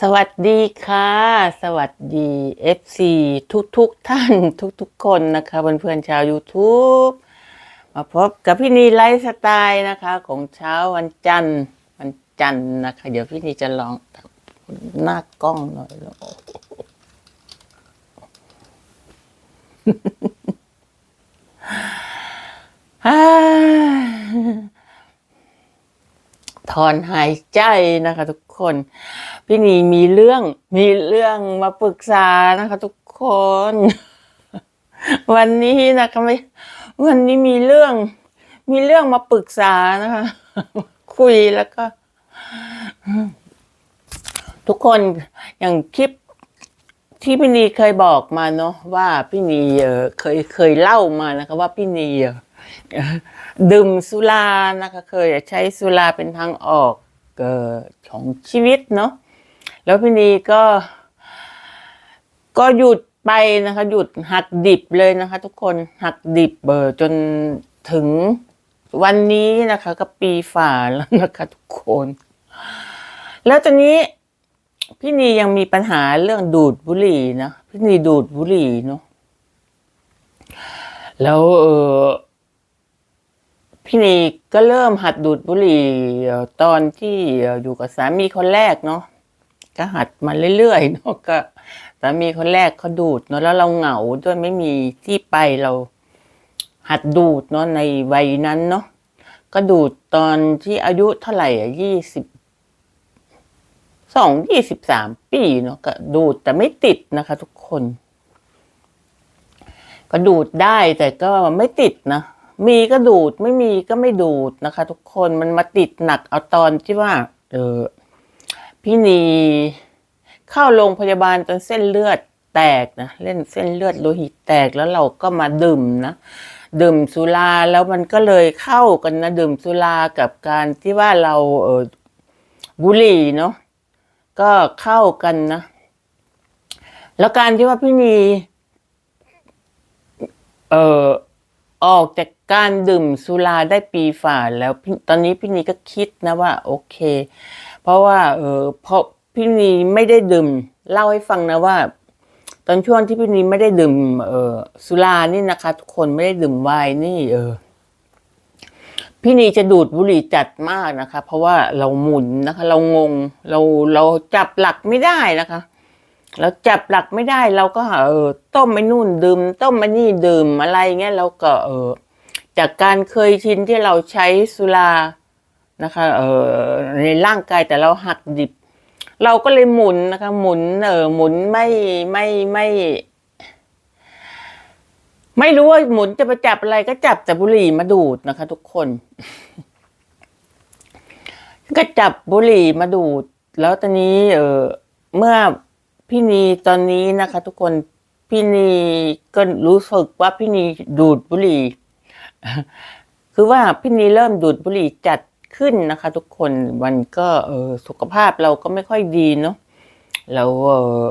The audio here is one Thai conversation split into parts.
สวัสดีค่ะ สวัสดี FC ทุกทุกท่านทุกทุกคนนะคะเพื่อนๆชาว YouTube มาพบกับพี่นีไลฟ์สไตล์นะคะ ของเช้าวันจันทร์วันจันทร์นะคะ เดี๋ยวพี่นีจะลองหน้ากล้องหน่อยแล้วฮ่า ถอนหายใจนะคะทุกคน พี่นีมีเรื่องมีเรื่องมาปรึกษานะคะทุกคน วันนี้นะคะไม่วันนี้มีเรื่อง มีเรื่องมาปรึกษานะคะ คุยแล้วก็ ทุกคนอย่างคลิปที่พี่นีเคยบอกมาเนาะว่าพี่นีเคยเคยเล่ามานะคะ ว่าพี่นีเดื่มสุรานะคะเคยใช้สุราเป็นทางออกของชีวิตเนาะแล้วพี่นีก็ ก็หยุดไปนะคะ หยุดหักดิบเลยนะคะ ทุกคนหักดิบเบอร์จนถึงวันนี้นะคะ ก็ปีฝ่าแล้วนะคะทุกคน แล้วตอนนี้พี่นียังมีปัญหาเรื่องดูดบุหรี่นะพี่นีดูดบุหรี่เนาะแล้วเออ พี่นีก็เริ่มหัดดูดบุหรี่ตอนที่เอ่ออยู่กับสามีคนแรกเนาะก็หัดมาเรื่อยๆเนาะก็สามีคนแรกเขาดูดเนาะแล้วเราเหงาด้วยไม่มีที่ไปเรา หัดดูดเนาะในวัยนั้นเนาะก็ดูดตอนที่อายุเท่าไหร่อะยี่สิบสองยี่สิบสามปีเนาะก็ดูดแต่ไม่ติดนะคะ ทุกคน ก็ดูดได้แต่ก็ไม่ติดนะ มีก็ดูดไม่มีก็ไม่ดูดนะคะ ทุกคนมันมาติดหนักเอาตอนที่ว่า เออพี่นีเข้าโรงพยาบาลจนเส้นเลือดแตกนะเล่นเส้นเลือดโลหิตแตกแล้วเราก็มาดื่มนะดื่มสุราแล้วมันก็เลยเข้ากันนะดื่มสุรากับการที่ว่าเราเออบุหรี่เนาะก็เข้ากันนะ แล้วการที่ว่าพี่นีเอ่อออกจาก การดื่มสุราได้ปีฝ่าแล้วตอนนี้พี่นีก็คิดนะว่า โอเค เพราะว่า เออเพราะพี่นีไม่ได้ดื่มเล่าให้ฟังนะว่า ตอนช่วงที่พี่นีไม่ได้ดื่ม เออสุรานี่นะคะ ทุกคนไม่ได้ดื่มไวน์นี่ เออพี่นีจะดูดบุหรี่จัดมากนะคะ เพราะว่าเราหมุนนะคะ เรางงเราเราจับหลักไม่ได้นะคะเราจับหลักไม่ได้ เราก็เออต้มไม่นู่นดื่ม ต้มไม่นี่ดื่มอะไรเงี้ยเราก็เออ จากการเคยชินที่เราใช้สุรานะคะเออในร่างกายแต่เราหักดิบ เราก็เลยหมุนนะคะ หมุนเออหมุนไม่ไม่ไม่ ไม่รู้ว่าหมุนจะไปจับอะไรก็จับแต่บุหรี่มาดูดนะคะ ทุกคน ก็จับบุหรี่มาดูด แล้วตอนนี้ เออเมื่อพี่นีตอนนี้นะคะ ทุกคนพี่นีก็รู้สึกว่าพี่นีดูดบุหรี่ คือว่าพี่นีเริ่มดูดบุหรี่จัดขึ้นนะคะ ทุกคนมันก็เออสุขภาพเราก็ไม่ค่อยดีเนาะแล้วเออ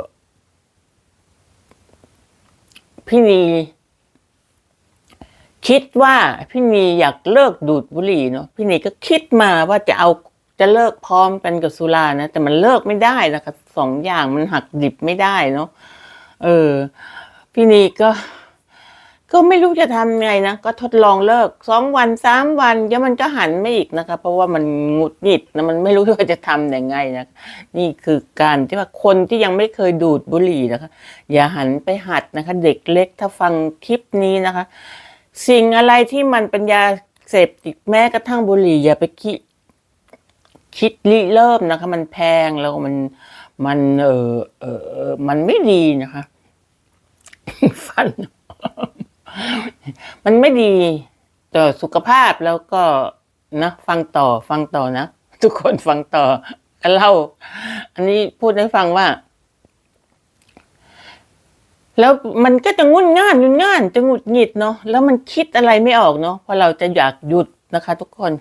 พี่นีคิดว่าพี่นีอยากเลิกดูดบุหรี่เนาะพี่นีก็คิดมาว่าจะเอาจะเลิกพร้อมกันกับสุรานะแต่มันเลิกไม่ได้นะคะสองอย่างมันหักดิบไม่ได้เนาะเออ พี่นีก็ ก็ไม่รู้จะทำไงนะ ก็ทดลองเลิกสองวันสามวันเดี๋ยวมันก็หันไม่อีกนะคะ เพราะว่ามันหงุดหงิดนะมันไม่รู้ว่าจะทำยังไงนะนี่คือการที่ว่าคนที่ยังไม่เคยดูดบุหรี่นะคะ อย่าหันไปหัดนะคะ เด็กเล็กถ้าฟังคลิปนี้นะคะ สิ่งอะไรที่มันเป็นยาเสพติดแม้กระทั่งบุหรี่อย่าไปคิดคิดริเริ่มนะคะ มันแพงแล้วมันมันเออเออมันไม่ดีนะคะ ฟัน มันไม่ดีต่อสุขภาพแล้วก็นะฟังต่อฟังต่อนะ ทุกคนฟังต่อเล่า อันนี้พูดให้ฟังว่า แล้วมันก็จะงุ่นง่านงุนง่านจะหงุดหงิดเนาะแล้วมันคิดอะไรไม่ออกเนาะเพราะเราจะอยากหยุดนะคะ ทุกคน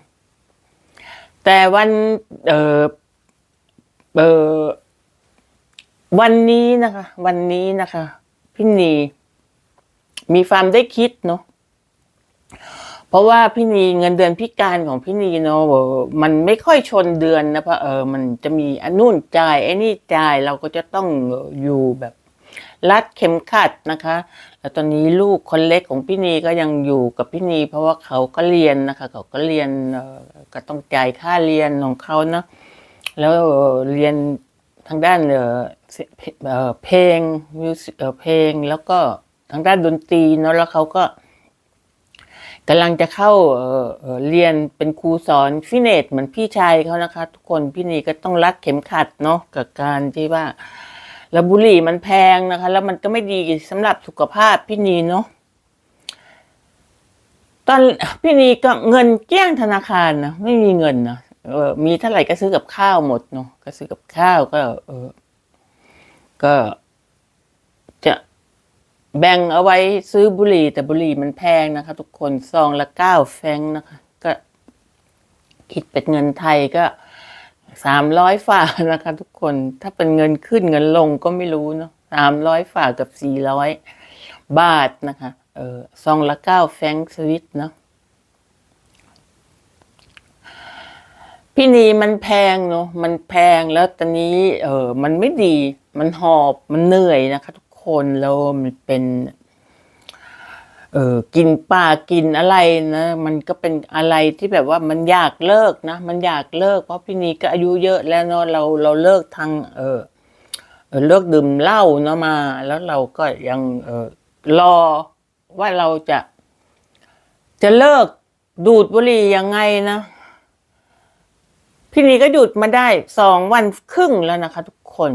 แต่วันเออเออวันนี้นะคะ วันนี้นะคะ พี่นี มีความได้คิดเนาะเพราะว่าพี่นีเงินเดือนพิการของพี่นีเนาะเออมันไม่ค่อยชนเดือนนะเพราะเออมันจะมีอันนู่นจ่ายไอ้นี่จ่ายเราก็จะต้องอยู่แบบรัดเข็มขัดนะคะ แล้วตอนนี้ลูกคนเล็กของพี่นีก็ยังอยู่กับพี่นี เพราะว่าเขาก็เรียนนะคะ เขาก็เรียนก็ต้องจ่ายค่าเรียนของเขาเนาะแล้วเรียนทางด้านเออเเพลงมิวสิเพลงแล้วก็ ทางด้านดนตรีเนาะแล้วเขาก็กำลังจะเข้าเเเรียนเป็นครูสอนฟิเนตเหมือนพี่ชายเขานะคะ ทุกคนพี่นีก็ต้องรัดเข็มขัดเนาะกับการที่ว่าแล้วบุหรี่มันแพงนะคะ แล้วมันก็ไม่ดีสำหรับสุขภาพพี่นีเนาะตอนพี่นีก็เงินเกลี้ยงธนาคารนะไม่มีเงินนะเออมีเท่าไหร่ก็ซื้อกับข้าวหมดเนาะก็ซื้อกับข้าวก็ เออก็ แบ่งเอาไว้ซื้อบุหรี่ แต่บุหรี่มันแพงนะคะ ทุกคนซองละเก้าแฟงนะคะ ก็คิดเป็นเงินไทยก็สามร้อยฝ่านะคะ ทุกคนถ้าเป็นเงินขึ้นเงินลงก็ไม่รู้เนาะสามร้อยฝ่ากับสี่ร้อยบาทนะคะ เออซองละเก้าแฟงสวิตเนาะพี่นีมันแพงเนาะมันแพงแล้วตอนนี้ เออมันไม่ดี มันหอบมันเหนื่อยนะคะ ทุก คนแล้วมันเป็นเออกินปลากินอะไรนะ มันก็เป็นอะไรที่แบบว่ามันอยากเลิกนะ มันอยากเลิก เพราะพี่นีก็อายุเยอะแล้วเนาะเราเราเลิกทางเออเออเลิกดื่มเหล้าเนาะมา แล้วเราก็ยังเออรอว่าเราจะ จะเลิกดูดบุหรี่ยังไงนะ พี่นีก็หยุดมาได้สองวันครึ่งแล้วนะคะ ทุกคน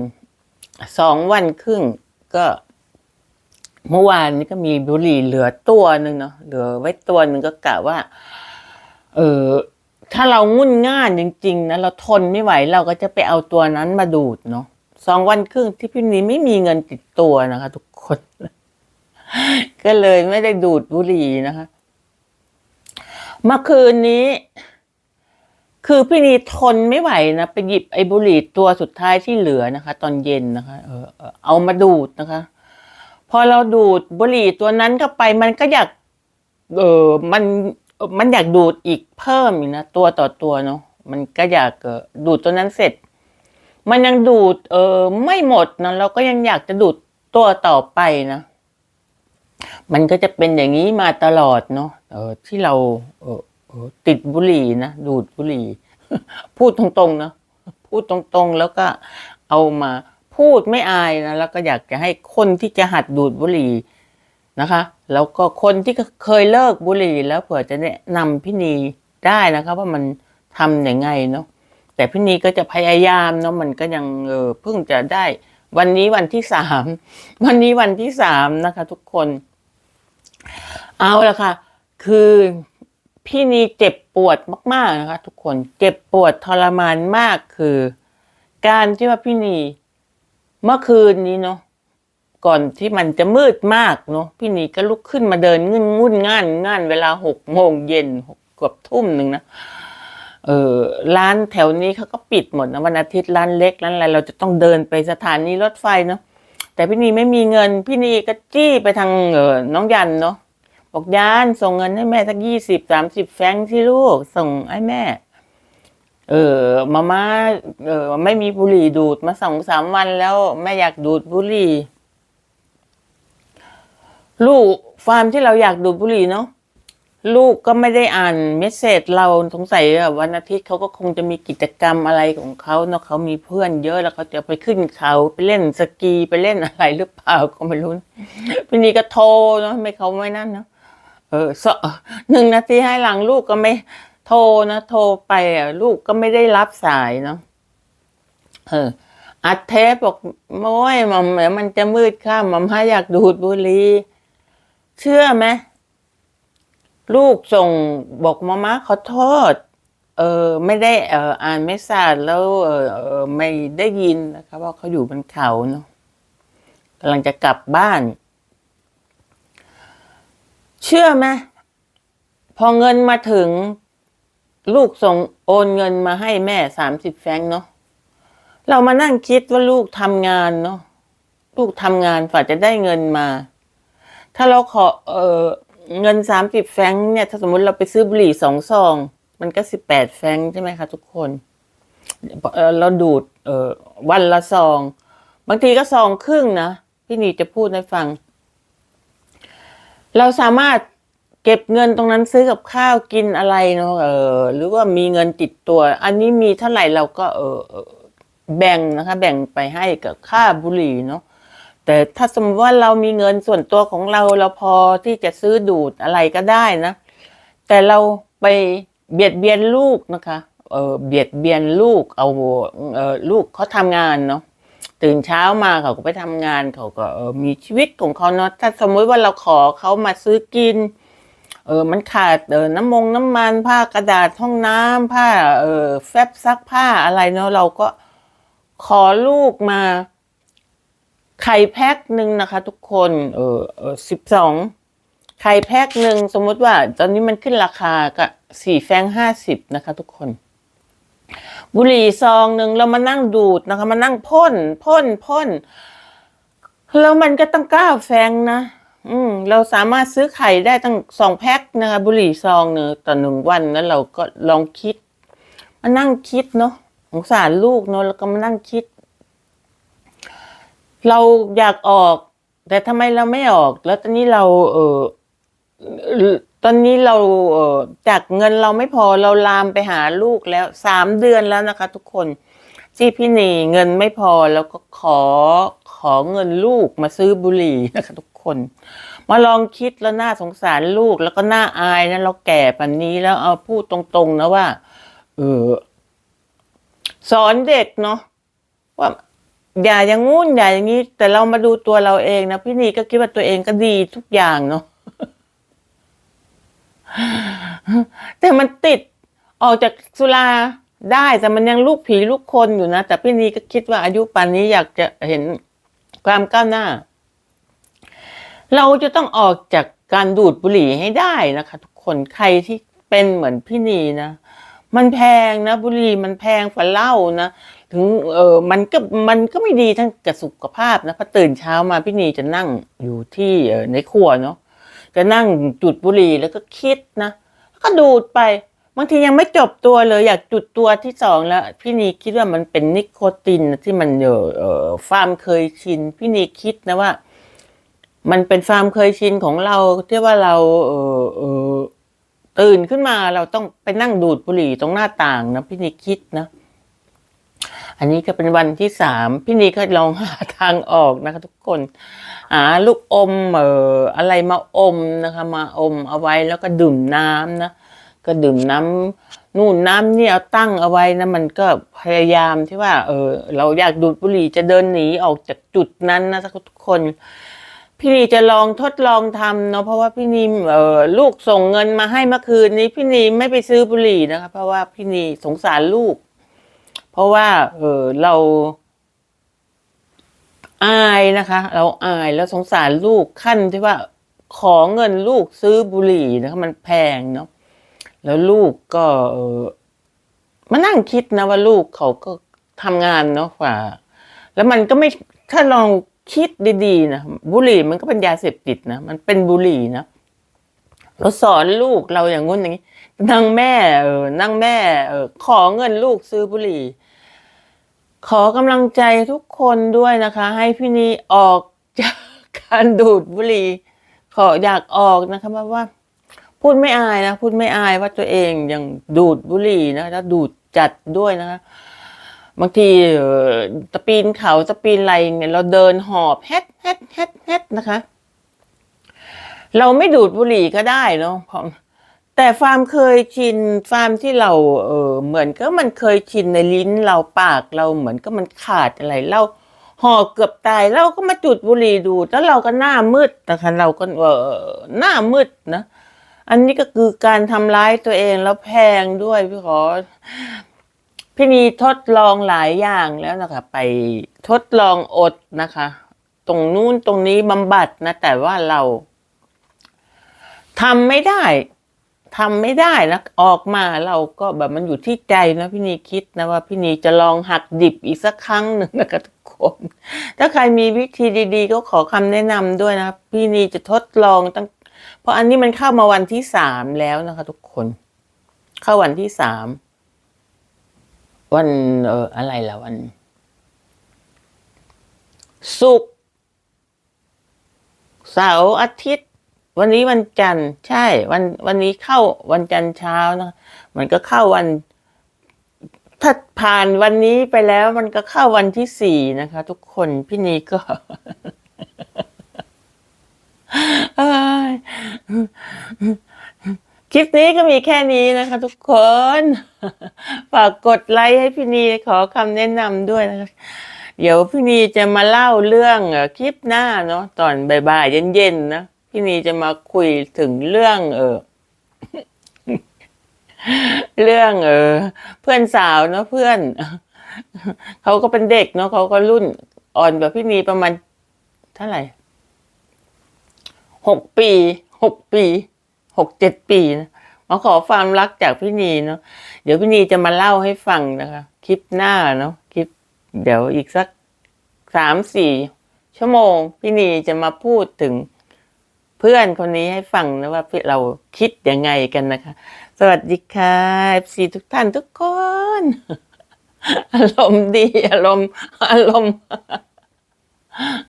สองวันครึ่ง ก็ เมื่อวานนี้ก็มีบุหรี่เหลือตัวหนึ่งเนาะเหลือไว้ตัวหนึ่งก็กะว่า เออถ้าเรางุ่นง่านจริง ๆนะเราทนไม่ไหวเราก็จะไปเอาตัวนั้นมาดูดเนาะสองวันครึ่งที่พี่นี้ไม่มีเงินติดตัวนะคะ ทุกคน ก็เลยไม่ได้ดูดบุหรี่นะคะเมื่อคืนนี้ คือพี่นีทนไม่ไหวนะไปหยิบไอ้บุหรี่ตัวสุดท้ายที่เหลือนะคะ ตอนเย็นนะคะ เออเอามาดูดนะคะ พอเราดูดบุหรี่ตัวนั้นเข้าไปมันก็อยาก เออมันมันอยากดูดอีกเพิ่มอีกนะตัวต่อตัวเนาะมันก็อยากเออดูดตัวนั้นเสร็จ มันยังดูด เออไม่หมดนะเราก็ยังอยากจะดูดตัวต่อไปนะมันก็จะเป็นอย่างนี้มาตลอดเนาะเออที่เราเออ ติดบุหรี่นะดูดบุหรี่ พูดตรงๆนะพูดตรงๆ แล้วก็เอามาพูดไม่อายนะแล้วก็อยากจะให้คนที่จะหัดดูดบุหรี่นะคะ แล้วก็คนที่เคยเลิกบุหรี่แล้วเผื่อจะแนะนำพี่นีได้นะคะว่ามันทำยังไงเนาะแต่พี่นีก็จะพยายามเนาะมันก็ยังเออเพิ่งจะได้ วันนี้วันที่สามวันนี้วันที่สามนะคะ ทุกคน เอาละค่ะ คือ พี่นีเจ็บปวดมากๆนะคะทุกคนเจ็บปวดทรมานมากคือ การที่ว่าพี่นีเมื่อคืนนี้เนาะก่อนที่มันจะมืดมากเนาะพี่นีก็ลุกขึ้นมาเดินงุ่นงุ่นง่านง่านเวลาหกโมงเย็นหกเกือบทุ่มหนึ่งนะเออร้านแถวนี้เขาก็ปิดหมดนะวันอาทิตย์ร้านเล็กร้านอะไรเราจะต้องเดินไปสถานีรถไฟเนาะแต่พี่นีไม่มีเงิน พี่นีก็จี้ไปทางเออน้องยันเนาะ บอกยานส่งเงินให้แม่สักยี่สิบสามสิบแฟงที่ลูก ส่งให้แม่ เออมาม่าเออไม่มีบุหรี่ดูดมาสองสามวันแล้วแม่อยากดูดบุหรี่ ลูกฟาร์มที่เราอยากดูดบุหรี่เนาะลูกก็ไม่ได้อ่านเมสเซจเราสงสัยว่าวันอาทิตย์เขาก็คงจะมีกิจกรรมอะไรของเขาเนาะเขามีเพื่อนเยอะแล้วเขาจะไปขึ้นเขาไปเล่นสกีไปเล่นอะไรหรือเปล่าก็ไม่รู้พี่นี่ก็โทรเนาะไม่เขาไม่นั่นเนาะ เออสหนึ่งนาทีให้หลังลูกก็ไม่ โทรนะโทรไปอะลูกก็ไม่ได้รับสายเนาะเอออัดเทปบอกโม้ยมัมเดี๋ยวมันจะมืดค่ำมัมให้อยากดูดบุหรี่เชื่อไหมลูกส่งบอกมาม่าขอโทษ เออไม่ได้เอออ่านไม่สาดแล้วเออเออไม่ได้ยินนะครับว่าเขาอยู่บนเขาเนาะกำลังจะกลับบ้าน เชื่อไหมพอเงินมาถึงลูกส่งโอนเงินมาให้แม่สามสิบแฟงเนาะเรามานั่งคิดว่าลูกทำงานเนาะลูกทำงานฝ่าจะได้เงินมา ถ้าเราขอเออเงินสามสิบแฟงเนี่ย ถ้าสมมติเราไปซื้อบุหรี่สองซอง มันก็สิบแปดแฟงใช่ไหมคะทุกคนเออเราดูดเออวันละซอง บางทีก็ซองครึ่งนะ พี่นีจะพูดให้ฟัง เราสามารถเก็บเงินตรงนั้นซื้อกับข้าวกินอะไรเนาะเออหรือว่ามีเงินติดตัว อันนี้มีเท่าไหร่เราก็เออแบ่งนะคะ แบ่งไปให้กับค่าบุหรี่เนาะแต่ถ้าสมมติว่าเรามีเงินส่วนตัวของเราเราพอที่จะซื้อดูดอะไรก็ได้นะ แต่เราไปเบียดเบียนลูกนะคะเออเบียดเบียนลูกเอาเออลูกเขาทำงานเนาะ ตื่นเช้ามาเขาก็ไปทำงานเขาก็เออมีชีวิตของเขาเนาะถ้าสมมติว่าเราขอเขามาซื้อกิน เออมันขาดเออน้ำมงน้ำมันผ้ากระดาษห้องน้ำผ้าเออแฟบซักผ้าอะไรเนาะเราก็ขอลูกมาไข่แพ็คหนึ่งนะคะ ทุกคน เออเออสิบสองไข่แพ็คหนึ่งสมมติว่า ตอนนี้มันขึ้นราคาก็สี่แฟงห้าสิบนะคะ ทุกคน บุหรี่ซองหนึ่งเรามานั่งดูดนะคะ มานั่งพ่นพ่นพ่นแล้วมันก็ตั้งเก้าแฟงนะ อืม เราสามารถซื้อไข่ได้ตั้งสองแพ็คนะคะ บุหรี่ซองหนึ่งต่อหนึ่งวันแล้วเราก็ลองคิด มานั่งคิดเนาะสงสารลูกเนาะแล้วก็มานั่งคิด เราอยากออก แต่ทำไมเราไม่ออก แล้วตอนนี้เรา เออ อ่อตอนนี้เราเออจากเงินเราไม่พอเราลามไปหาลูกแล้วสามเดือนแล้วนะคะ ทุกคนที่พี่นีเงินไม่พอแล้วก็ขอขอเงินลูกมาซื้อบุหรี่นะคะทุกคน มาลองคิดแล้วน่าสงสารลูกแล้วก็น่าอายนะเราแก่ปันนี้แล้วเอาพูดตรงๆนะว่า เออสอนเด็กเนาะว่าอย่าอย่างงู้นอย่าอย่างนี้ แต่เรามาดูตัวเราเองนะพี่นีก็คิดว่าตัวเองก็ดีทุกอย่างเนาะ แต่มันติดออกจากสุราได้แต่มันยังลูกผีลูกคนอยู่นะแต่พี่นีก็คิดว่าอายุป่านนี้อยากจะเห็นความก้าวหน้า เราจะต้องออกจากการดูดบุหรี่ให้ได้นะคะ ทุกคนใครที่เป็นเหมือนพี่นีนะมันแพงนะบุหรี่มันแพงกว่าเหล้านะถึงเออมันก็มันก็ไม่ดีทั้งกับสุขภาพนะพอตื่นเช้ามาพี่นีจะนั่งอยู่ที่ในครัวเนาะ จะนั่งจุดบุหรี่แล้วก็คิดนะก็ดูดไป บางทียังไม่จบตัวเลย อยากจุดตัวที่สองแล้ว พี่นีคิดว่ามันเป็นนิโคตินที่มันเออเออความเคยชิน พี่นีคิดนะว่า มันเป็นความเคยชินของเราที่ว่าเราเออเออตื่นขึ้นมาเราต้องไปนั่งดูดบุหรี่ตรงหน้าต่างนะพี่นีคิดนะ อันนี้ก็เป็นวันที่สามพี่นีก็ลองหาทางออกนะคะ ทุกคนหาลูกอมเอ่ออะไรมาอมนะคะ มาอมเอาไว้แล้วก็ดื่มน้ำนะก็ดื่มน้ำนู่นน้ำนี่เอาตั้งเอาไว้นะมันก็พยายามที่ว่า เออ เราอยากดูดบุหรี่จะเดินหนีออกจากจุดนั้นนะทุกคนพี่นีจะลองทดลองทำเนาะเพราะว่าพี่นีเออลูกส่งเงินมาให้เมื่อคืนนี้พี่นีไม่ไปซื้อบุหรี่นะคะ เพราะว่าพี่นีสงสารลูก เพราะว่าเออเราอายนะคะ เราอายแล้วสงสารลูกขั้นที่ว่าขอเงินลูกซื้อบุหรี่นะคะมันแพงเนาะแล้วลูกก็เออมานั่งคิดนะว่าลูกเขาก็ทำงานเนาะกว่า แล้วมันก็ไม่ถ้าลองคิดดีๆนะบุหรี่มันก็เป็นยาเสพติดนะมันเป็นบุหรี่นะเราสอนลูกเราอย่างงู้นอย่างนี้นั่งแม่เออนั่งแม่เออขอเงินลูกซื้อบุหรี่ ขอกำลังใจทุกคนด้วยนะคะ ให้พี่นีออกจากการดูดบุหรี่ขออยากออกนะคะเพราะว่า พูดไม่อายนะพูดไม่อายว่าตัวเองยังดูดบุหรี่นะแล้วดูดจัดด้วยนะคะบางทีตะปีนเขาตะปีนอะไรเนี่ยเราเดินหอบแฮดแฮดแฮดแฮดนะคะ เราไม่ดูดบุหรี่ก็ได้เนาะพราะ แต่ความเคยชินความที่เราเออเหมือนก็มันเคยชินในลิ้นเราปากเราเหมือนก็มันขาดอะไรเราหอเกือบตายเราก็มาจุดบุหรี่ดูแล้วเราก็หน้ามืดนะคะเราก็เออหน้ามืดนะ อันนี้ก็คือการทำร้ายตัวเองแล้วแพงด้วยพี่ขอพี่นีทดลองหลายอย่างแล้วนะคะ ไปทดลองอดนะคะ ตรงนู้นตรงนี้บำบัดนะ แต่ว่าเราทำไม่ได้ ทำไม่ได้นะออกมาเราก็แบบมันอยู่ที่ใจนะพี่นีคิดนะว่าพี่นีจะลองหักดิบอีกสักครั้งหนึ่งนะคะทุกคน ถ้าใครมีวิธีดี ๆ ก็ขอคำแนะนำด้วยนะพี่นีจะทดลองตั้ง เพราะอันนี้มันเข้ามาวันที่สามแล้วนะคะ ทุกคน เข้าวันที่สามวันเอออะไรล่ะวันศุกร์เสาร์อาทิตย์ วันนี้วันจันทร์ใช่วันวันนี้เข้าวันจันทร์เช้านะมันก็เข้าวัน ถ้าผ่านวันนี้ไปแล้ว มันก็เข้าวันที่สี่นะคะ ทุกคนพี่นีก็คลิปนี้ก็มีแค่นี้นะคะ ทุกคน ฝากกดไลค์ให้พี่นีขอคำแนะนำด้วยนะคะ เดี๋ยวพี่นีจะมาเล่าเรื่องคลิปหน้าเนาะตอนบ่ายๆเย็นๆนะ พี่นีจะมาคุยถึงเรื่อง เออเรื่อง เออ เพื่อนสาวเนาะเพื่อนเขาก็เป็นเด็กเนาะเขาก็รุ่นอ่อนแบบพี่นีประมาณเท่าไหร่หกปีหกปีหกเจ็ดปีนะมาขอความรักจากพี่นีเนาะเดี๋ยวพี่นีจะมาเล่าให้ฟังนะคะ คลิปหน้าเนาะคลิป เดี๋ยวอีกสักสามสี่ชั่วโมง พี่นีจะมาพูดถึง เพื่อนคนนี้ให้ฟังนะว่าเราคิดยังไงกันนะคะ สวัสดีค่ะซีทุกท่านทุกคน อารมณ์ดี อารมณ์อารมณ์